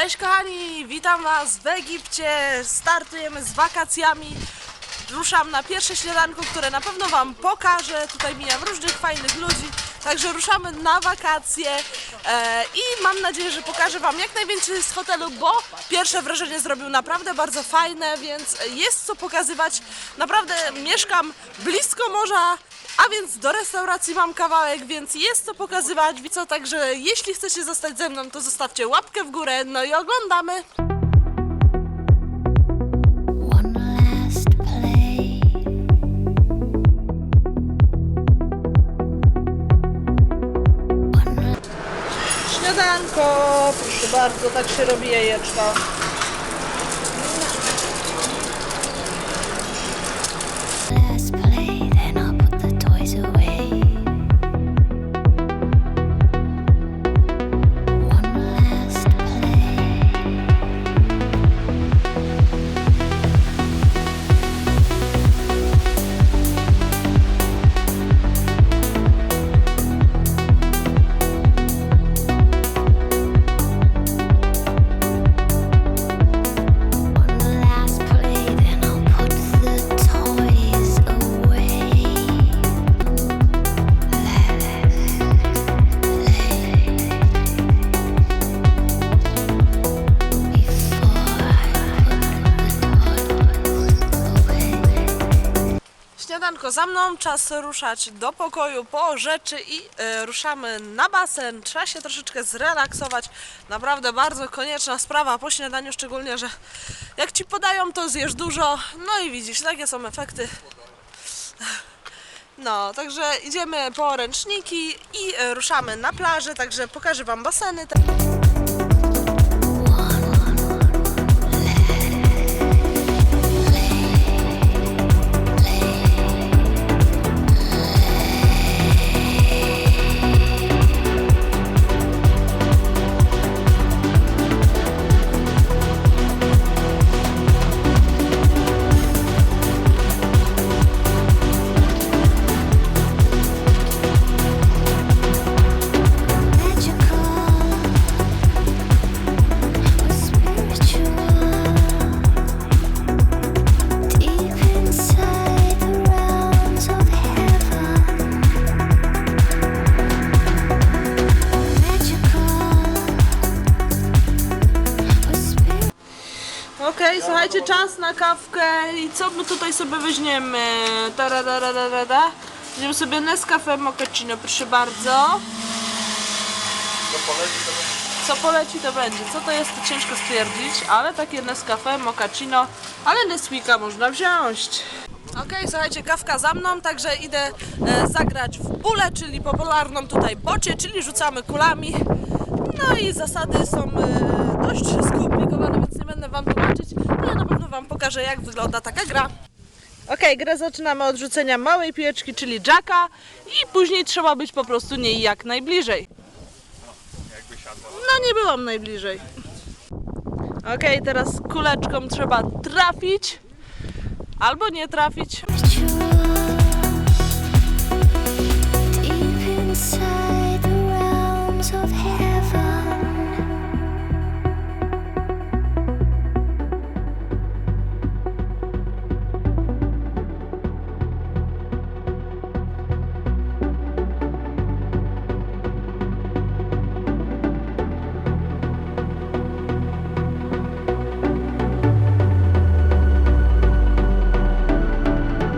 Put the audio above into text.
Cześć kochani, witam Was w Egipcie. Startujemy z wakacjami. Ruszam na pierwsze śniadanko, które na pewno Wam pokażę. Tutaj mijam różnych fajnych ludzi. Także ruszamy na wakacje e, i mam nadzieję, że pokażę Wam jak najwięcej z hotelu, bo pierwsze wrażenie zrobił naprawdę bardzo fajne, więc jest co pokazywać. Naprawdę mieszkam blisko morza, a więc do restauracji mam kawałek, więc jest co pokazywać. Co, także jeśli chcecie zostać ze mną, to zostawcie łapkę w górę, no i oglądamy. Śniadanko, proszę bardzo, tak się robi jajeczko. Śniadanko za mną, czas ruszać do pokoju po rzeczy i e, ruszamy na basen. Trzeba się troszeczkę zrelaksować. Naprawdę bardzo konieczna sprawa po śniadaniu, szczególnie, że jak ci podają, to zjesz dużo. No i widzisz, takie są efekty. No, także idziemy po ręczniki i e, ruszamy na plażę, także pokażę Wam baseny. Okej, słuchajcie, czas na kawkę i co my tutaj sobie weźmiemy? Tararararara. Weźmiemy sobie Nescafe Mochaccino, proszę bardzo. Co poleci to będzie. Co to jest, to ciężko stwierdzić, ale takie Nescafe Mochaccino, ale Nesquika można wziąć. Okej, słuchajcie, kawka za mną, także idę e, zagrać w bóle, czyli popularną tutaj bocie, czyli rzucamy kulami. No i zasady są e, dość skomplikowane, będę Wam tłumaczyć, ale na pewno Wam pokażę, jak wygląda taka gra. Okej, grę zaczynamy od rzucenia małej piłeczki, czyli jacka i później trzeba być po prostu niej jak najbliżej. No nie byłam najbliżej. Okej, teraz kuleczką trzeba trafić albo nie trafić.